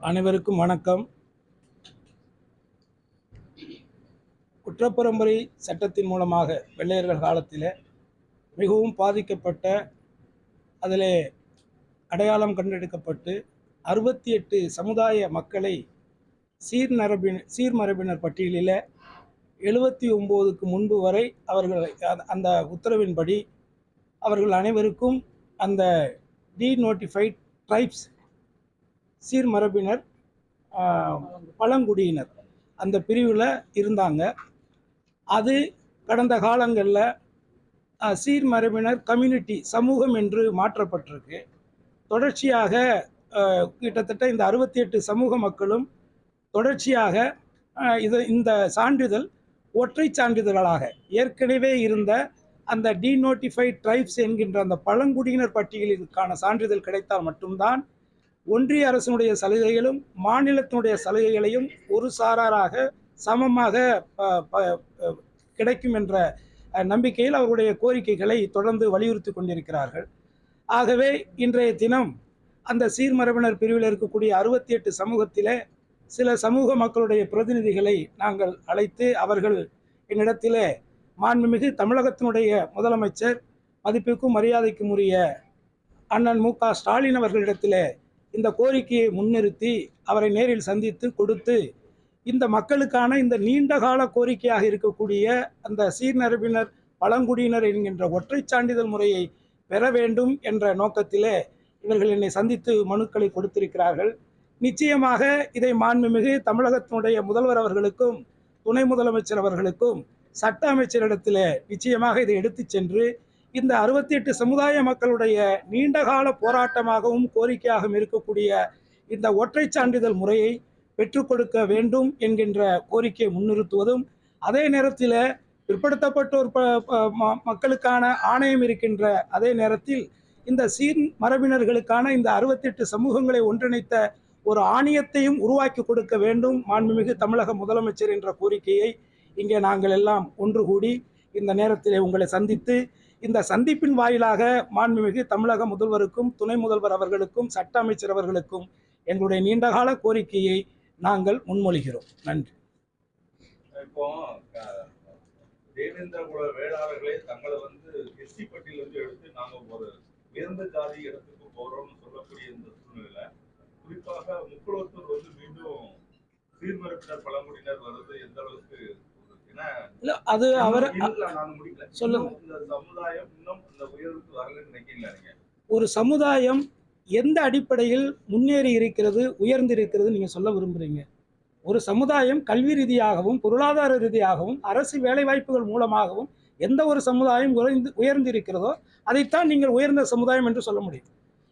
அனைவருக்கும் வணக்கம். குற்றப்பரம்பரை சட்டத்தின் மூலமாக வெள்ளையர்கள் காலத்தில் மிகவும் பாதிக்கப்பட்ட அதில் அடையாளம் கண்டெடுக்கப்பட்டு அறுபத்தி எட்டு சமுதாய மக்களை சீர்நரபின் சீர்மரபினர் பட்டியலில் எழுபத்தி ஒம்போதுக்கு முன்பு வரை அவர்கள் அந்த- அந்த உத்தரவின்படி அவர்கள் அனைவருக்கும் அந்த டீநோட்டிஃபைட் ட்ரைப்ஸ் சீர்மரபினர் பழங்குடியினர். அந்த பிரிவில் இருந்தாங்க. அது கடந்த காலங்களில் சீர்மரபினர் கம்யூனிட்டி சமூகம் என்று மாற்றப்பட்டிருக்கு. தொடர்ச்சியாக கிட்டத்தட்ட இந்த அறுபத்தி எட்டு சமூக மக்களும் தொடர்ச்சியாக இது இந்த சான்றிதழ் ஒற்றை சான்றிதழ்களாக ஏற்கனவே இருந்த அந்த டீநோட்டிஃபைட் ட்ரைப்ஸ் என்கின்ற அந்த பழங்குடியினர் பட்டியலிற்கான சான்றிதழ் கிடைத்தால் மட்டும்தான் ஒன்றிய அரசினுடைய சலுகைகளும் மாநிலத்தினுடைய சலுகைகளையும் ஒரு சாராராக சமமாக ப- ப- கிடைக்கும் என்ற நம்பிக்கையில் அவருடைய கோரிக்கைகளை தொடர்ந்து வலியுறுத்தி கொண்டிருக்கிறார்கள். ஆகவே இன்றைய தினம் அந்த சீர்மரபினர் பிரிவில் இருக்கக்கூடிய அறுபத்தி எட்டு சமூகத்திலே சில சமூக மக்களுடைய பிரதிநிதிகளை நாங்கள் அழைத்து அவர்கள் என்னிடத்திலே மாண்புமிகு தமிழகத்தினுடைய முதலமைச்சர் மதிப்புக்கும் மரியாதைக்கும் உரிய அண்ணன் மு க ஸ்டாலின் அவர்களிடத்திலே இந்த கோரிக்கையை முன்னிறுத்தி அவரை நேரில் சந்தித்து கொடுத்து இந்த மக்களுக்கான இந்த நீண்டகால கோரிக்கையாக இருக்கக்கூடிய அந்த சீர்நரபினர் பழங்குடியினர் என்கின்ற ஒற்றை சான்றிதழ் முறையை பெற வேண்டும் என்ற நோக்கத்திலே இவர்கள் என்னை சந்தித்து மனுக்களை கொடுத்திருக்கிறார்கள். நிச்சயமாக இதை மாண்புமிகு தமிழகத்தினுடைய முதல்வர் அவர்களுக்கும் துணை முதலமைச்சர் அவர்களுக்கும் சட்ட அமைச்சரிடத்திலே நிச்சயமாக இதை எடுத்துச் சென்று இந்த அறுபத்தி எட்டு சமுதாய மக்களுடைய நீண்டகால போராட்டமாகவும் கோரிக்கையாகவும் இருக்கக்கூடிய இந்த ஒற்றை சான்றிதழ் முறையை பெற்றுக் கொடுக்க வேண்டும் என்கின்ற கோரிக்கையை முன்னிறுத்துவதும் அதே நேரத்தில் பிற்படுத்தப்பட்டோர் ப- ப- ம- மக்களுக்கான ஆணையம் இருக்கின்ற அதே நேரத்தில் இந்த சீன் மரபினர்களுக்கான இந்த அறுபத்தெட்டு சமூகங்களை ஒன்றிணைத்த ஒரு ஆணையத்தையும் உருவாக்கி கொடுக்க வேண்டும் மாண்புமிகு தமிழக முதலமைச்சர் என்ற கோரிக்கையை இங்கே நாங்கள் எல்லாம் ஒன்று கூடி இந்த நேரத்தில் உங்களை சந்தித்து இந்த சந்திப்பின் வாயிலாக மாண்புமிகு தமிழக முதல்வருக்கும் துணை முதல்வர் அவர்களுக்கும் சட்ட அமைச்சர் அவர்களுக்கும் எங்களுடைய நீண்டகால கோரிக்கையை நாங்கள் முன்மொழிகிறோம். நன்றி. இப்போ தேவேந்திர குல வேளாளர்களே தங்களை வந்து எஸ்டி பட்டியல இருந்து எடுத்து நாங்க ஒரு உயர்ந்த ஜாதி இடத்துக்கு போறோம்னு சொல்லக்கூடிய இந்த சூழ்நிலை குறிப்பாக முக்குளத்தூர் வந்து மீண்டும் சீர்மரப்பினர் பழங்குடியினர் வர்றது எந்த அளவுக்கு இல்ல அது அவர் சொல்லுங்க. ஒரு சமுதாயம் எந்த அடிப்படையில் முன்னேறி இருக்கிறது உயர்ந்து இருக்கிறது நீங்க சொல்ல விரும்புறீங்க? ஒரு சமுதாயம் கல்வி ரீதியாகவும் பொருளாதார ரீதியாகவும் அரசு வேலைவாய்ப்புகள் மூலமாகவும் எந்த ஒரு சமுதாயம் உயர்ந்து உயர்ந்து இருக்கிறதோ அதைத்தான் நீங்கள் உயர்ந்த சமுதாயம் என்று சொல்ல முடியும்.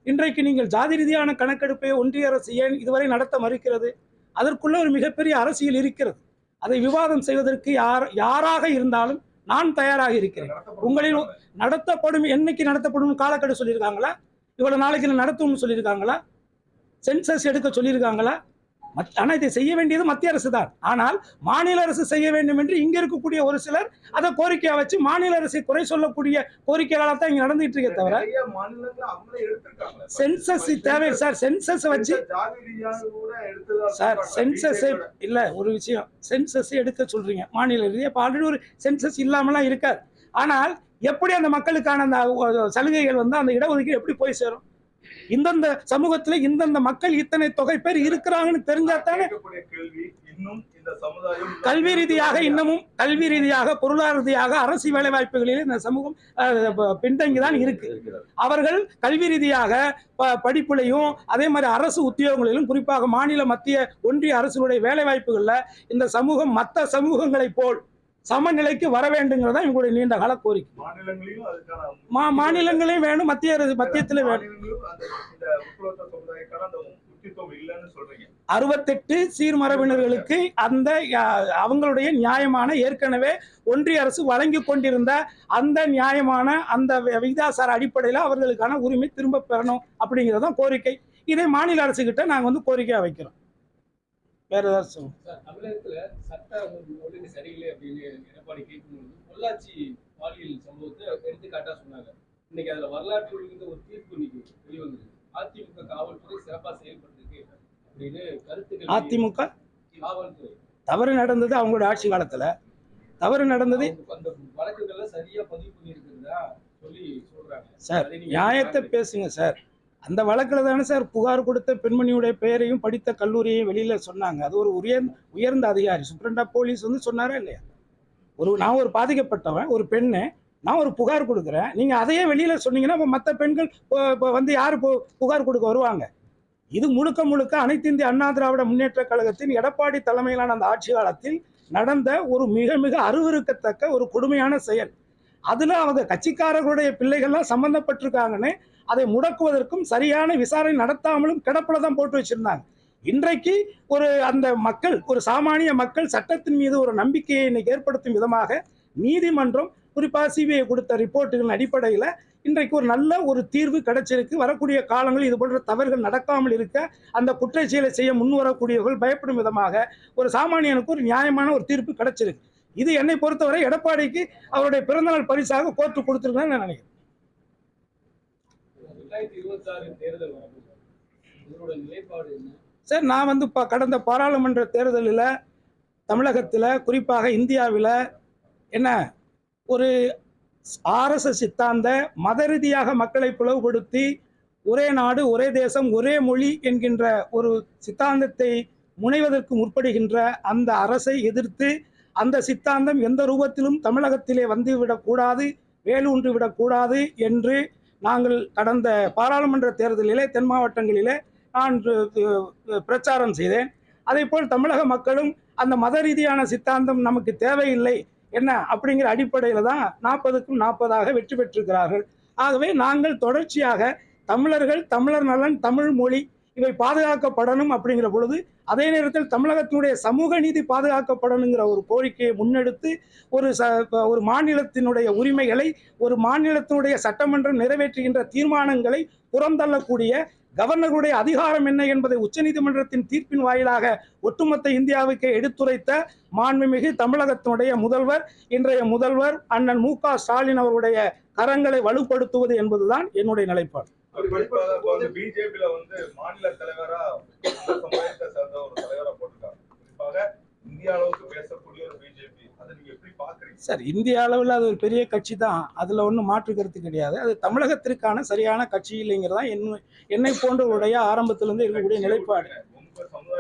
இன்றைக்கு நீங்கள் ஜாதி ரீதியான கணக்கெடுப்பை ஒன்றிய அரசு ஏன் இதுவரை நடத்த மறுக்கிறது? அதற்குள்ள ஒரு மிகப்பெரிய அரசியல் இருக்கிறது. அதை விவாதம் செய்வதற்கு யார் யாராக இருந்தாலும் நான் தயாராக இருக்கிறேன். உங்களில் நடத்தப்படும் என்னைக்கு நடத்தப்படும் காலக்கெடு சொல்லியிருக்காங்களா? இவ்வளவு நாளைக்கு நடத்தும்னு சொல்லியிருக்காங்களா? சென்சஸ் எடுக்க சொல்லியிருக்காங்களா? மத்- ஆனா இதை செய்ய வேண்டியது மத்திய அரசு தான். ஆனால் மாநில அரசு செய்ய வேண்டும் என்று இங்க இருக்கக்கூடிய ஒரு சிலர் அதை கோரிக்கையா வச்சு மாநில அரசை குறை சொல்லக்கூடிய கோரிக்கைகளாக தான் இங்க நடந்துட்டு இருக்கே தவிர சென்சஸ் தேவை. சார் சென்சஸ் வச்சு சார். சென்சஸ். இல்ல ஒரு விஷயம். சென்சஸ் எடுக்க சொல்றீங்க. மாநில ரீதியாக இப்போ ஆல்ரெடி ஒரு சென்சஸ் இல்லாமலாம் இருக்காது. ஆனால் எப்படி அந்த மக்களுக்கான அந்த சலுகைகள் வந்து அந்த இடஒதுக்கீடு எப்படி போய் சேரும்? இந்தந்த சமூகத்துல இந்தந்த மக்கள் இத்தனை தொகை பேர் இருக்கிறாங்கன்னு தெரிஞ்சா தானே கல்வி ரீதியாக இன்னமும் கல்வி ரீதியாக பொருளாதார ரீதியாக அரசு வேலை வாய்ப்புகளில் இந்த சமூகம் அஹ், ப- பின்தங்கி தான் இருக்கு. அவர்கள் கல்வி ரீதியாக படிப்புலையும் அதே மாதிரி அரசு உத்தியோகங்களிலும் குறிப்பாக மாநில மத்திய ஒன்றிய அரசுடைய வேலை வாய்ப்புகளில் இந்த சமூகம் மற்ற சமூகங்களைப் போல் சமநிலைக்கு வர வேண்டுங்கிறது தான் இவங்களுடைய நீண்ட கால கோரிக்கை. மா மாநிலங்களையும் வேணும் மத்திய அரசு மத்தியத்தில் வேணும். அறுபத்தெட்டு சீர்மரபினர்களுக்கு அந்த அவங்களுடைய நியாயமான ஏற்கனவே ஒன்றிய அரசு வழங்கி கொண்டிருந்த அந்த நியாயமான அந்த விகிதாசார அடிப்படையில் அவர்களுக்கான உரிமை திரும்ப பெறணும் அப்படிங்கிறது தான் கோரிக்கை. இதை மாநில அரசுகிட்ட நாங்கள் வந்து கோரிக்கையாக வைக்கிறோம். வேற ஏதாவது சொல்லுங்க. சார், தமிழகத்துல சட்ட ஒழுங்கு சரியில்லை அப்படின்னு எடப்பாடி கேட்கும்போது பொள்ளாச்சி பாலியல் சம்பவத்தை எடுத்துக்காட்டா சொன்னாங்க. இன்னைக்கு அதுல வரலாற்று ஒழுங்கு ஒரு தீர்ப்பு இன்னைக்கு வெளிவந்திருக்கு. அதிமுக காவல்துறை சிறப்பா செயல்பட்டிருக்கு அப்படின்னு கருத்துக்கள் அதிமுக? காவல்துறை. தவறு நடந்தது அவங்களோட ஆட்சி காலத்துல. தவறு நடந்தது அந்த வழக்குகள்ல சரியா பதிவு பண்ணியிருக்கிறதா சொல்லி சொல்றாங்க. சார் நியாயத்தை பேசுங்க சார். அந்த வழக்கில் தானே சார் புகார் கொடுத்த பெண்மணியுடைய பெயரையும் படித்த கல்லூரியையும் வெளியில் சொன்னாங்க. அது ஒரு உயர் உயர்ந்த அதிகாரி. சூப்பரண்டா போலீஸ் வந்து சொன்னாரா இல்லையா? ஒரு நான் ஒரு பாதிக்கப்பட்டவன் ஒரு பெண்ணு நான் ஒரு புகார் கொடுக்குறேன். நீங்கள் அதையே வெளியில் சொன்னீங்கன்னா இப்போ மற்ற பெண்கள் இப்போ- இப்போ வந்து யார் இப்போ புகார் கொடுக்க வருவாங்க? இது முழுக்க முழுக்க அனைத்து இந்திய அண்ணா திராவிட முன்னேற்ற கழகத்தின் எடப்பாடி தலைமையிலான அந்த ஆட்சி காலத்தில் நடந்த ஒரு மிக மிக அருவருக்கத்தக்க ஒரு கொடுமையான செயல். அதில் அவங்க கட்சிக்காரர்களுடைய பிள்ளைகள்லாம் சம்மந்தப்பட்டிருக்காங்கன்னு அதை முடக்குவதற்கும் சரியான விசாரணை நடத்தாமலும் கிடப்பில் தான் போட்டு வச்சிருந்தாங்க. இன்றைக்கு ஒரு அந்த மக்கள் ஒரு சாமானிய மக்கள் சட்டத்தின் மீது ஒரு நம்பிக்கையை இன்னைக்கு ஏற்படுத்தும் விதமாக நீதிமன்றம் குறிப்பாக சிபிஐ கொடுத்த ரிப்போர்ட்டுகளின் அடிப்படையில் இன்றைக்கு ஒரு நல்ல ஒரு தீர்வு கிடைச்சிருக்கு. வரக்கூடிய காலங்களில் இது போன்ற தவறுகள் நடக்காமல் இருக்க அந்த குற்றச் செயலை செய்ய முன் வரக்கூடியவர்கள் பயப்படும் விதமாக ஒரு சாமானியனுக்கு ஒரு நியாயமான ஒரு தீர்ப்பு கிடைச்சிருக்கு. இது என்னை பொறுத்தவரை எடப்பாடிக்கு அவருடைய பிறந்தநாள் பரிசாக கோர்ட்டு கொடுத்துருக்கேன்னு நான் நினைக்கிறேன். ரெண்டாயிரத்தி இருபத்தி ஆறு தேர்தல் உங்களோட நிலைப்பாடு என்ன? சார் நான் வந்து இப்போ கடந்த பாராளுமன்ற தேர்தலில் தமிழகத்தில் குறிப்பாக இந்தியாவில் என்ன ஒரு ஆர்எஸ்எஸ் சித்தாந்த மத ரீதியாக மக்களை பிளவுபடுத்தி ஒரே நாடு ஒரே தேசம் ஒரே மொழி என்கின்ற ஒரு சித்தாந்தத்தை முனைவதற்கு முற்படுகின்ற அந்த அரசை எதிர்த்து அந்த சித்தாந்தம் எந்த ரூபத்திலும் தமிழகத்திலே வந்துவிடக்கூடாது வேலூன்றி விடக்கூடாது என்று நாங்கள் கடந்த பாராளுமன்ற தேர்தலிலே தென் மாவட்டங்களிலே நான் பிரச்சாரம் செய்தேன். அதேபோல் தமிழக மக்களும் அந்த மத ரீதியான சித்தாந்தம் நமக்கு தேவையில்லை என்ன அப்படிங்கிற அடிப்படையில் தான் நாற்பதுக்கும் நாற்பதாக வெற்றி பெற்றிருக்கிறார்கள். ஆகவே நாங்கள் தொடர்ச்சியாக தமிழர்கள் தமிழர் நலன் தமிழ் மொழி இவை பாதுகாக்கப்படணும் அப்படிங்கிற பொழுது அதே நேரத்தில் தமிழகத்தினுடைய சமூக நீதி பாதுகாக்கப்படணுங்கிற ஒரு கோரிக்கையை முன்னெடுத்து ஒரு ச ஒரு மாநிலத்தினுடைய உரிமைகளை ஒரு மாநிலத்தினுடைய சட்டமன்றம் நிறைவேற்றுகின்ற தீர்மானங்களை புறந்தள்ளக்கூடிய கவர்னருடைய அதிகாரம் என்ன என்பதை உச்சநீதிமன்றத்தின் தீர்ப்பின் வாயிலாக ஒட்டுமொத்த இந்தியாவுக்கு எடுத்துரைத்த மாண்புமிகு தமிழகத்தினுடைய முதல்வர் இன்றைய முதல்வர் அண்ணன் மு க ஸ்டாலின் அவருடைய கரங்களை வலுப்படுத்துவது என்பதுதான் என்னுடைய நிலைப்பாடு. குறிப்பாக வந்து பிஜேபியில வந்து மாநில தலைவரா சமுதாயத்தை சேர்ந்த ஒரு தலைவரா போட்டிருக்காங்க குறிப்பாக இந்திய அளவுக்கு பேசக்கூடிய ஒரு பிஜேபி. அதை நீங்க எப்படி பாக்குறீங்க சார் இந்திய அளவில் அது ஒரு பெரிய கட்சி தான். அதில் ஒன்றும் மாற்று கருத்து கிடையாது. அது தமிழகத்திற்கான சரியான கட்சி இல்லைங்கிறது தான் என்னை போன்றவருடைய ஆரம்பத்திலிருந்து இருக்கக்கூடிய நிலைப்பாடு.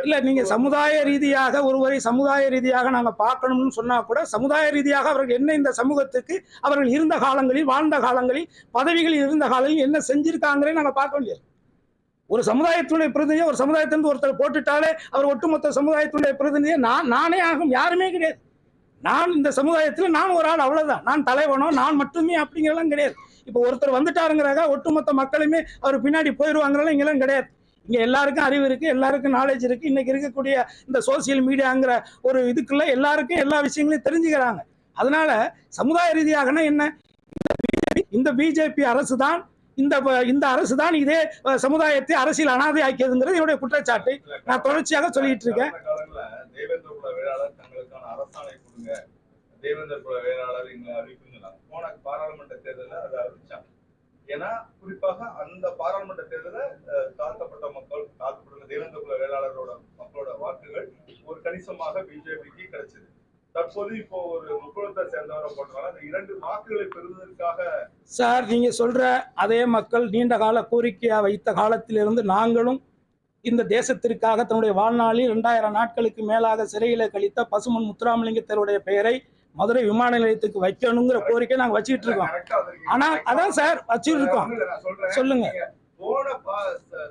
இல்ல நீங்க சமுதாய ரீதியாக ஒருவரை சமுதாய ரீதியாக நாங்க பார்க்கணும்னு சொன்னா கூட சமுதாய ரீதியாக அவர்கள் என்ன இந்த சமூகத்துக்கு அவர்கள் இருந்த காலங்களில் வாழ்ந்த காலங்களில் பதவிகளில் இருந்த காலங்களில் என்ன செஞ்சிருக்காங்களே நாங்க பார்க்க முடியாது ஒரு சமுதாயத்துடைய பிரதிநிதியை ஒரு சமுதாயத்திலிருந்து ஒருத்தர் போட்டுட்டாலே அவர் ஒட்டுமொத்த சமுதாயத்துடைய பிரதிநிதியை நான் நானே ஆகும் யாருமே கிடையாது. நான் இந்த சமுதாயத்தில் நான் ஒரு ஆள் அவ்வளவுதான். நான் தலைவனோ நான் மட்டுமே அப்படிங்கிறலாம் கிடையாது. இப்போ ஒருத்தர் வந்துட்டாருங்கிறாங்க ஒட்டுமொத்த மக்களுமே அவர் பின்னாடி போயிடுவாங்கிறலாம் இங்கெல்லாம் கிடையாது. இங்க எல்லாருக்கும் அறிவு இருக்கு எல்லாருக்கும் நாலேஜ் இருக்கு. இன்னைக்கு இருக்கக்கூடிய இந்த சோசியல் மீடியாங்கிற ஒரு இதுக்குள்ள எல்லாருக்கும் எல்லா விஷயங்களையும் தெரிஞ்சுக்கிறாங்க. அதனால சமுதாய ரீதியாகனா என்ன? இந்த பிஜேபி அரசு தான் இந்த இந்த அரசு தான் இதே சமுதாயத்தை அரசியல் அனாதை ஆக்கியதுங்கிறது என்னுடைய குற்றச்சாட்டு நான் தொடர்ச்சியாக சொல்லிட்டு இருக்கேன். தேவேந்திர குல வேளாளர் இங்க போன பாராளுமன்ற தேர்தலில் அதை அறிவிச்சாங்க. ஏன்னா குறிப்பாக அந்த பாராளுமன்ற தேர்தலில் தாழ்த்தப்பட்ட மக்கள் தாழ்த்தப்பட்ட தேவேந்திர குல வேளாளரோட மக்களோட வாக்குகள் ஒரு கணிசமாக பிஜேபிக்கு கிடைச்சது. தற்போது இப்போ ஒரு முக்குளத்தை சேர்ந்தவரை போட்டனால அந்த இரண்டு வாக்குகளை பெறுவதற்காக சார் நீங்க சொல்ற அதே மக்கள் நீண்ட கால கோரிக்கையா வைத்த காலத்திலிருந்து நாங்களும் இந்த தேசத்திற்காக தன்னுடைய வாழ்நாளில் இரண்டாயிரம் நாட்களுக்கு மேலாக சிறையில் கழித்த பசுமன் முத்துராமலிங்கத்தருடைய பெயரை மதுரை விமான நிலையத்துக்கு வைக்கணுங்கிற கோரிக்கை நாங்க வச்சுக்கிட்டு இருக்கோம். ஆனா அதான் சார் வச்சுட்டு இருக்கோம். சொல்லுங்க. போன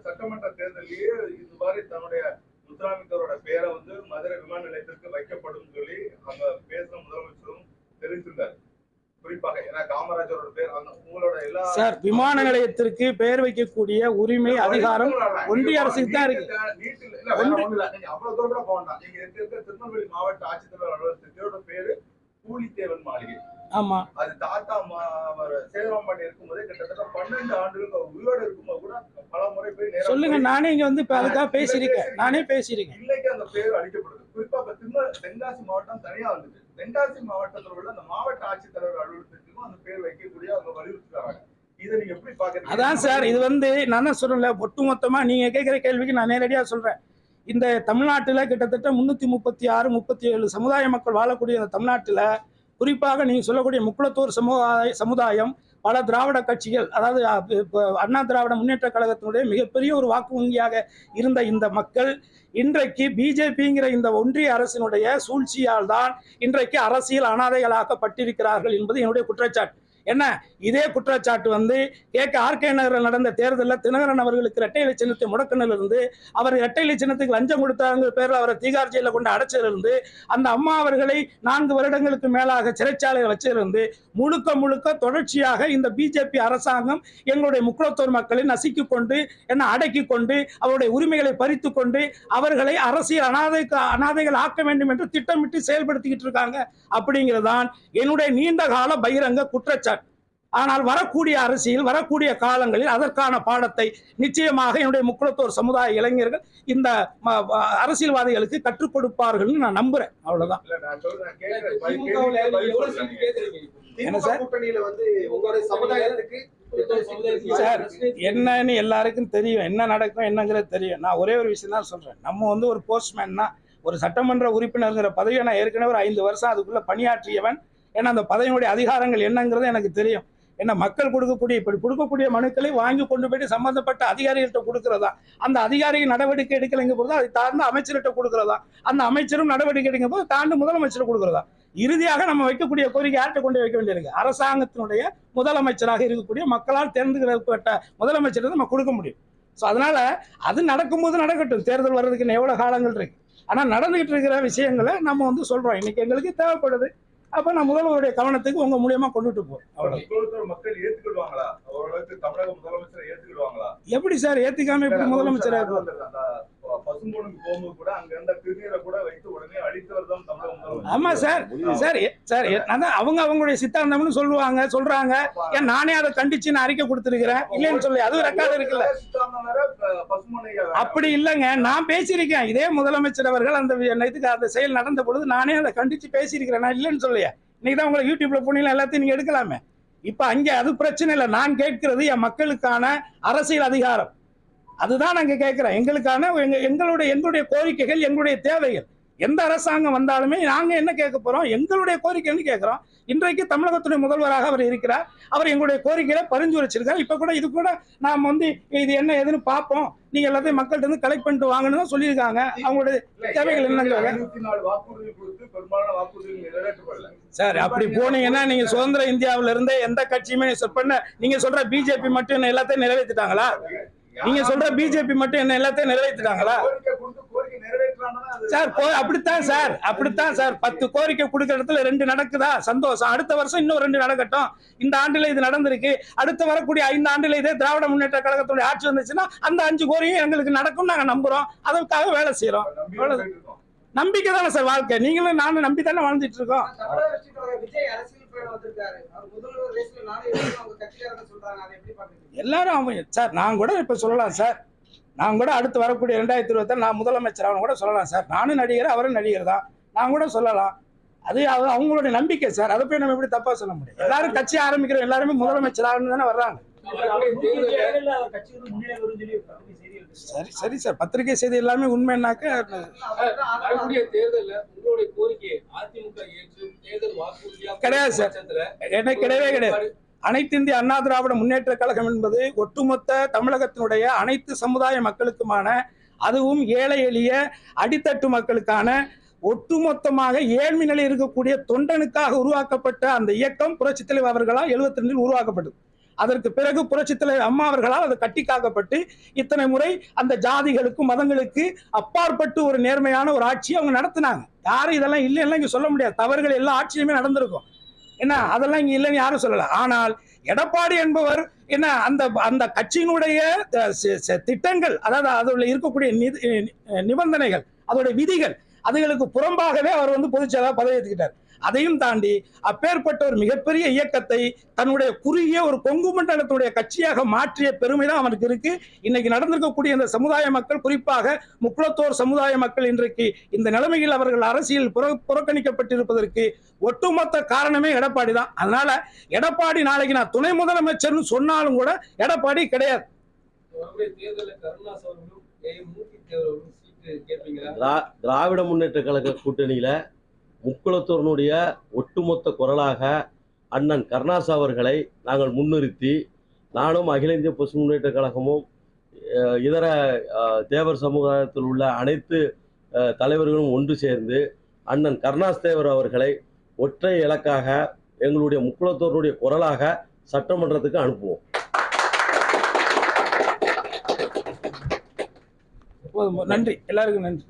சட்டமன்ற தேர்தலிலேயே இது மாதிரி தன்னுடைய முத்துராமித்தரோட பேரை வந்து மதுரை விமான நிலையத்திற்கு வைக்கப்படும் சொல்லி அங்க பேசின முதலமைச்சரும் தெரிவித்திருந்தார் குறிப்பாக ஏன்னா காமராஜரோட பேர் அந்த உங்களோட எல்லா சார் விமான நிலையத்திற்கு பெயர் வைக்கக்கூடிய உரிமை அதிகாரம் ஒன்றிய அரசுக்கு தான் இருக்கு. நீட்டில் இல்ல அவ்வளவு தூரம் கூட போக வேண்டாம். நீங்க திருநெல்வேலி மாவட்ட ஆட்சித்தலைவர் அலுவலகத்தோட பேரு பூலித்தேவன் மாளிகை. ஆமா. அது தாத்தா மா- அவர் சேதுராம் பாண்டி இருக்கும்போதே கிட்டத்தட்ட பன்னெண்டு ஆண்டுகள் அவர் உயிரோட இருக்கும்போது கூட பல முறை போய் சொல்லுங்க நானே இங்க வந்து இப்ப அதுக்காக பேசியிருக்கேன். நானே பேசியிருக்கேன். இன்னைக்கு அந்த பேர் அளிக்கப்படுது குறிப்பா இப்ப திரும்ப தென்காசி மாவட்டம் தனியா வந்தது தென்காசி மாவட்டத்தில் உள்ள அந்த மாவட்ட ஆட்சித்தலைவர் அலுவலகத்துக்கும் அந்த பேர் வைக்கக்கூடிய அவங்க வலியுறுத்துறாங்க. அதான் சார் இது வந்து நான் சொல்றேன்ல ஒட்டுமொத்தமா நீங்க கேட்கிற கேள்விக்கு நான் நேரடியா சொல்றேன். இந்த தமிழ்நாட்டில் கிட்டத்தட்ட முந்நூற்றி முப்பத்தி ஆறு முப்பத்தி ஏழு சமுதாய மக்கள் வாழக்கூடிய இந்த தமிழ்நாட்டில் குறிப்பாக நீங்கள் சொல்லக்கூடிய முக்குளத்தூர் சமுதாய சமுதாயம் பல திராவிட கட்சிகள் அதாவது இப்போ அண்ணா திராவிட முன்னேற்ற கழகத்தினுடைய மிகப்பெரிய ஒரு வாக்கு வங்கியாக இருந்த இந்த மக்கள் இன்றைக்கு பிஜேபிங்கிற இந்த ஒன்றிய அரசினுடைய சூழ்ச்சியால் தான் இன்றைக்கு அரசியல் அனாதைகளாக்கப்பட்டிருக்கிறார்கள் என்பது என்னுடைய குற்றச்சாட்டு. என்ன? இதே குற்றச்சாட்டு வந்து கே. கே. ஆர்கே நகரில் நடந்த தேர்தலில் தினகரன் அவர்களுக்கு இரட்டை இலை சின்னத்தை முடக்கினிலிருந்து அவர் இரட்டை இலை சின்னத்துக்கு லஞ்சம் கொடுத்தாங்கிற பேரில் அவரை தீகார் ஜெயிலில் கொண்டு அடைச்சிலிருந்து அந்த அம்மா அவர்களை நான்கு வருடங்களுக்கு மேலாக சிறைச்சாலையில் வச்சிருந்து முழுக்க முழுக்க தொடர்ச்சியாக இந்த பிஜேபி அரசாங்கம் எங்களுடைய முக்குளத்தூர் மக்களை நசுக்கி கொண்டு என்ன அடக்கி கொண்டு அவருடைய உரிமைகளை பறித்து கொண்டு அவர்களை அரசியல் அனாதை அனாதைகள் ஆக்க வேண்டும் என்று திட்டமிட்டு செயல்படுத்திக்கிட்டு இருக்காங்க. அப்படிங்கிறதான் என்னுடைய நீண்ட கால பகிரங்க குற்றச்சாட்டு. ஆனால் வரக்கூடிய அரசியல் வரக்கூடிய காலங்களில் அதற்கான பாடத்தை நிச்சயமாக என்னுடைய முக்குளத்தோர் சமுதாய இளைஞர்கள் இந்த அரசியல்வாதிகளுக்கு கற்றுக் கொடுப்பார்கள்னு நான் நம்புறேன். அவ்வளவுதான்? என்ன சார்? கூட்டணியில வந்து உங்களுடைய சமுதாயத்துக்கு எத்தனை சீட்டு சார்? என்னன்னு எல்லாருக்கும் தெரியும். என்ன நடக்கும் என்னங்கிறது தெரியும். நான் ஒரே ஒரு விஷயம் தான் சொல்றேன். நம்ம வந்து ஒரு போஸ்ட்மேன்னா ஒரு சட்டமன்ற உறுப்பினர்ங்கிற பதவியை நான் ஏற்கனவே ஒரு ஐந்து வருஷம் அதுக்குள்ள பணியாற்றியவன். ஏன்னா அந்த பதவியுடைய அதிகாரங்கள் என்னங்கிறது எனக்கு தெரியும். என்ன மக்கள் கொடுக்கக்கூடிய இப்படி கொடுக்கக்கூடிய மனுக்களை வாங்கி கொண்டு போயிட்டு சம்பந்தப்பட்ட அதிகாரிகள்கிட்ட கொடுக்கறதா? அந்த அதிகாரிகள் நடவடிக்கை எடுக்கலைங்க போது அதை தாழ்ந்து அமைச்சர்கிட்ட கொடுக்கறதா? அந்த அமைச்சரும் நடவடிக்கை எடுக்கும் போது தாண்டு முதலமைச்சர் கொடுக்கறதா? இறுதியாக நம்ம வைக்கக்கூடிய கோரிக்கை யார்கிட்ட கொண்டு வைக்க வேண்டியிருக்கு? அரசாங்கத்தினுடைய முதலமைச்சராக இருக்கக்கூடிய மக்களால் தேர்ந்தெடுக்கப்பட்ட முதலமைச்சர் நம்ம கொடுக்க முடியும். ஸோ அதனால அது நடக்கும்போது நடக்கட்டும். தேர்தல் வர்றதுக்கு எவ்வளோ காலங்கள் இருக்கு. ஆனால் நடந்துகிட்டு இருக்கிற விஷயங்களை நம்ம வந்து சொல்றோம். இன்னைக்கு எங்களுக்கு தேவைப்படுது. அப்போ நான் முதல்வருடைய கவனத்துக்கு உங்க மூலியமா கொண்டுட்டு போறோம் அவ்வளோ மக்கள் ஏத்துக்கிடுவாங்களா ஓரளவுக்கு தமிழக முதலமைச்சரை ஏத்துக்கிடுவாங்களா? எப்படி சார்? ஏத்துக்காம எப்படி முதலமைச்சர் அது வந்து அந்த பசும்பொண்ணுக்கு போகும்போது கூட அங்க இருந்த திருநீரை கூட வைத்து உடனே அழித்தவர் தான் தமிழக முதலமைச்சர் ஆமா சார். சார் எ- சார் எ- அதான் அவங்க அவங்களுடைய சித்தாந்தம்னு சொல்லுவாங்க சொல்றாங்க. ஏன் நானே அதை கண்டிச்சு நான் அறிக்கை கொடுத்துருக்கிறேன்? இல்லைன்னு சொல்லி அதுவும் ரெக்கார்டு இருக்குல்ல. அப்படி இல்லைங்க. நான் பேசியிருக்கேன். இதே முதலமைச்சர் அவர்கள் அந்த இதுக்கு அந்த செயல் நடந்த பொழுது நானே அதை கண்டிச்சு பேசியிருக்கிறேன். நான் இல்லைன்னு சொல்லையா இன்னைக்கு தான் உங்களை யூடியூப்ல போனீங்களா? எல்லாத்தையும் நீங்க எடுக்கலாமே. இப்ப அங்க அது பிரச்சனை இல்லை. நான் கேட்கிறது என் மக்களுக்கான அரசியல் அதிகாரம். அதுதான் நாங்க கேட்கிறோம் எங்களுக்கான எங்க எங்களுடைய எங்களுடைய கோரிக்கைகள் எங்களுடைய தேவைகள். எந்த அரசாங்கம் வந்தாலுமே நாங்க என்ன கேட்க போறோம்? எங்களுடைய கோரிக்கைன்னு கேட்கிறோம் இன்றைக்கு தமிழகத்துடைய முதல்வராக அவர் இருக்கிறார். அவர் எங்களுடைய கோரிக்கையில பரிந்துரைச்சிருக்கார். இப்ப கூட இது கூட நாம் வந்து இது என்ன ஏதுன்னு பார்ப்போம். நீங்க எல்லாத்தையும் மக்கள்கிட்ட இருந்து கலெக்ட் பண்ணிட்டு வாங்கன்னு தான் சொல்லியிருக்காங்க. அவங்களுடைய தேவைகள் என்னங்கிறாங்க? சார் அப்படி போனீங்கன்னா நீங்க சுதந்திர இந்தியாவுல இருந்தே எந்த கட்சியுமே பண்ண நீங்க சொல்ற பிஜேபி மட்டும் எல்லாத்தையும் நிறைவேற்றிட்டாங்களா? நீங்க சொல்ற பிஜேபி மட்டும் என்ன எல்லாத்தையும் நிறைவேற்றிட்டாங்களா? சார் அப்படித்தான் சார் அப்படித்தான் சார். பத்து கோரிக்கை கொடுக்குற இடத்துல ரெண்டு நடக்குதா? சந்தோஷம். அடுத்த வருஷம் இன்னும் ரெண்டு நடக்கட்டும். இந்த ஆண்டுல இது நடந்திருக்கு. அடுத்து வரக்கூடிய ஐந்து ஆண்டுல இதே திராவிட முன்னேற்ற கழகத்துடைய ஆட்சி வந்துச்சுன்னா அந்த அஞ்சு கோரிக்கை எங்களுக்கு நடக்கும் நாங்க நம்புறோம். அதற்காக வேலை செய்யறோம் நம்பிக்கை தானே சார் வாழ்க்கை? நீங்களும் நானும் நம்பி தானே வாழ்ந்துட்டு இருக்கோம். விஜய் அரசியல் வந்திருக்காரு. முதல்வர் ரேஸ்ல நானே இருக்கேன்னு அவங்க கட்சிக்காரங்க சொல்றாங்க. அதை எப்படி பாக்குறீங்க எல்லாரும் அவங்க சார் நான் கூட இப்ப சொல்லலாம் சார். நான் கூட அடுத்து வரக்கூடிய ரெண்டாயிரத்தி இருபத்தி நான் முதலமைச்சர் அவன் கூட சொல்லலாம் சார். நானும் நடிகர் அவரும் நடிகர் தான். நான் கூட சொல்லலாம். அது அவங்களுடைய நம்பிக்கை சார். அதை போய் நம்ம எப்படி தப்பா சொல்ல முடியும்? எல்லாரும் கட்சி ஆரம்பிக்கிறோம் எல்லாருமே முதலமைச்சர் ஆகணும் தானே வர்றாங்க. சரி சரி சார். பத்திரிகை செய்தி எல்லாமே வாக்குறுதியா கிடையாது சார். எனக்கு கிடையவே கிடையாது. அனைத்து இந்திய அண்ணா திராவிட முன்னேற்ற கழகம் என்பது ஒட்டுமொத்த தமிழகத்தினுடைய அனைத்து சமுதாய மக்களுக்குமான அதுவும் ஏழை எளிய அடித்தட்டு மக்களுக்கான ஒட்டுமொத்தமாக ஏழ்மை நிலை இருக்கக்கூடிய தொண்டனுக்காக உருவாக்கப்பட்ட அந்த இயக்கம் புரட்சித் தலைவர் அவர்களால் எழுபத்தி ரெண்டில் உருவாக்கப்பட்டது. அதற்கு பிறகு புரட்சித் தலைவர் அம்மா அவர்களால் அது கட்டி காக்கப்பட்டு இத்தனை முறை அந்த ஜாதிகளுக்கும் மதங்களுக்கு அப்பாற்பட்டு ஒரு நேர்மையான ஒரு ஆட்சியை அவங்க நடத்தினாங்க. யாரும் இதெல்லாம் இல்லைன்னா இங்க சொல்ல முடியாது. தவறுகள் எல்லா ஆட்சியுமே நடந்திருக்கும். என்ன அதெல்லாம் இங்கே இல்லைன்னு யாரும் சொல்லலை. ஆனால் எடப்பாடி என்பவர் என்ன அந்த அந்த கட்சியினுடைய திட்டங்கள் அதாவது அதில் இருக்கக்கூடிய நிதி- நிபந்தனைகள் அதோடைய விதிகள் அதுகளுக்கு புறம்பாகவே அவர் வந்து பொதுச் செயலாளர் பதவி ஏற்றுக்கிட்டார் அதையும் தாண்டி அப்பேற்பட்ட ஒரு மிகப்பெரிய இயக்கத்தை தன்னுடைய குறுகிய ஒரு கொங்கு மண்டலத்துடைய கட்சியாக மாற்றிய பெருமை தான் அவனுக்கு இருக்கு. இன்னைக்கு நடந்திருக்கக்கூடிய இந்த சமுதாய மக்கள் குறிப்பாக முக்குளத்தோர் சமுதாய மக்கள் இன்றைக்கு இந்த நிலைமையில் அவர்கள் அரசியல் புற புறக்கணிக்கப்பட்டிருப்பதற்கு ஒட்டுமொத்த காரணமே எடப்பாடி தான். அதனால எடப்பாடி நாளைக்கு நான் துணை முதலமைச்சர்னு சொன்னாலும் கூட எடப்பாடி கிடையாது. கருணாஸ் அவர்களும் மூர்த்தி தேவர் அவர்களும் கேட்பீங்களா? திராவிட முன்னேற்ற கழக கூட்டணியில முக்குளத்தூரனுடைய ஒட்டுமொத்த குரலாக அண்ணன் கருணாஸ் அவர்களை நாங்கள் முன்னிறுத்தி நானும் அகில இந்திய பசு முன்னேற்ற கழகமும் இதர தேவர் சமுதாயத்தில் உள்ள அனைத்து தலைவர்களும் ஒன்று சேர்ந்து அண்ணன் கருணாஸ் தேவர் அவர்களை ஒற்றை இலக்காக எங்களுடைய முக்குளத்தோருடைய குரலாக சட்டமன்றத்துக்கு அனுப்புவோம். போதும். நன்றி எல்லாருக்கும் நன்றி